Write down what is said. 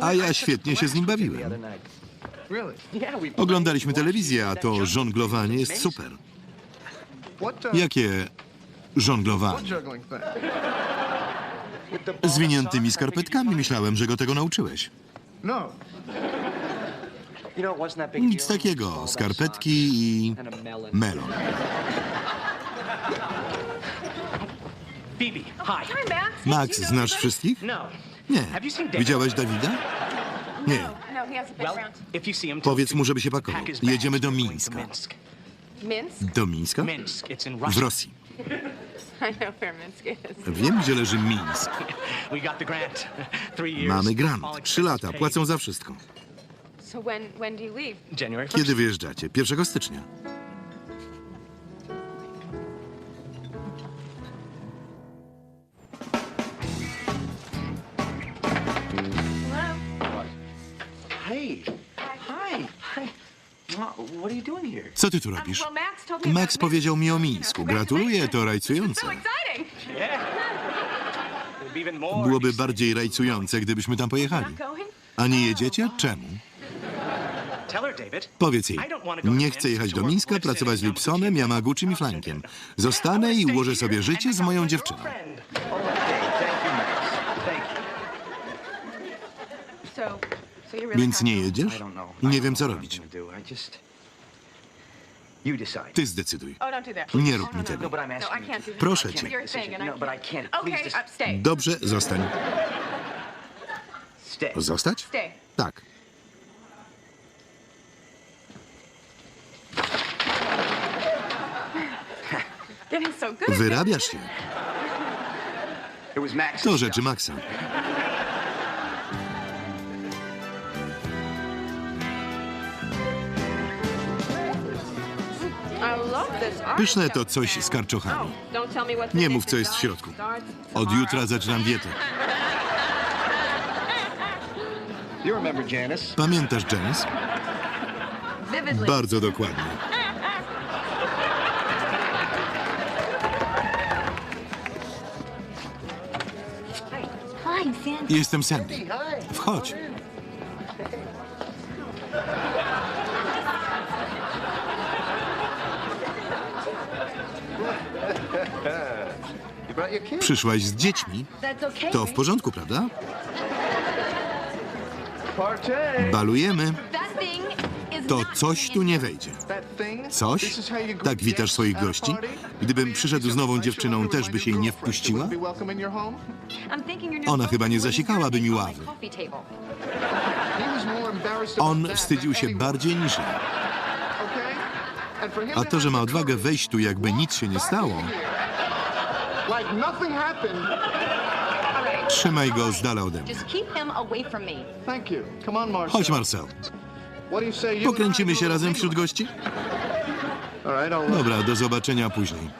A ja świetnie się z nim bawiłem. Oglądaliśmy telewizję, a to żonglowanie jest super. Jakie żonglowanie? Zwiniętymi skarpetkami myślałem, że go tego nauczyłeś. No. Nic takiego. Skarpetki i melon. Max. Znasz wszystkich? No. Nie. Widziałeś Dawida? Nie. No, tell Powiedz mu, żeby się pakował. Jedziemy do Mińska. Do Mińska? W. Rosji. Wiem, gdzie leży Mińsk. Mamy grant. Trzy lata. Płacą za wszystko. So when when do you leave? January 1st. Kiedy wyjeżdżacie? 1 stycznia. Co ty tu robisz? Max told me Max about powiedział mi o. Mińsku. Gratuluję, to rajcujące. Byłoby bardziej rajcujące, gdybyśmy tam pojechali. A nie jedziecie? Czemu? Powiedz jej, nie chcę jechać do Mińska, pracować z Lipsonem, Yamaguchim i Flankiem. Zostanę i ułożę sobie życie z moją dziewczyną. Really Więc nie jedziesz? Nie wiem, co robić. Ty zdecyduj. Oh, don't do that. Nie rób mi No, tego. No. Proszę cię. No, uh. Dobrze, zostań. stay. Zostać? Stay. Tak. Getting so good. at Wyrabiasz się. It was Max. To rzeczy Maxa. Pyszne to coś z karczochami. Nie mów, co jest w środku. Od jutra zaczynam dietę. Pamiętasz Janice? Bardzo dokładnie. Jestem Sandy. Wchodź. Przyszłaś z dziećmi. To w porządku, prawda? Balujemy. To coś tu nie wejdzie. Coś? Tak witasz swoich gości? Gdybym przyszedł z nową dziewczyną, też by się jej nie wpuściła? Ona chyba nie zasikałaby mi ławy. On wstydził się bardziej niż ja. A to że ma odwagę wejść tu, jakby nic się nie stało, trzymaj go z dala ode mnie. Just keep him away from me. Thank you. Come on, Marcel. Chodź, Marcel. What do you say? You and I Pokręcimy się razem wśród gości? All right, I'll uh, Dobra, do zobaczenia później.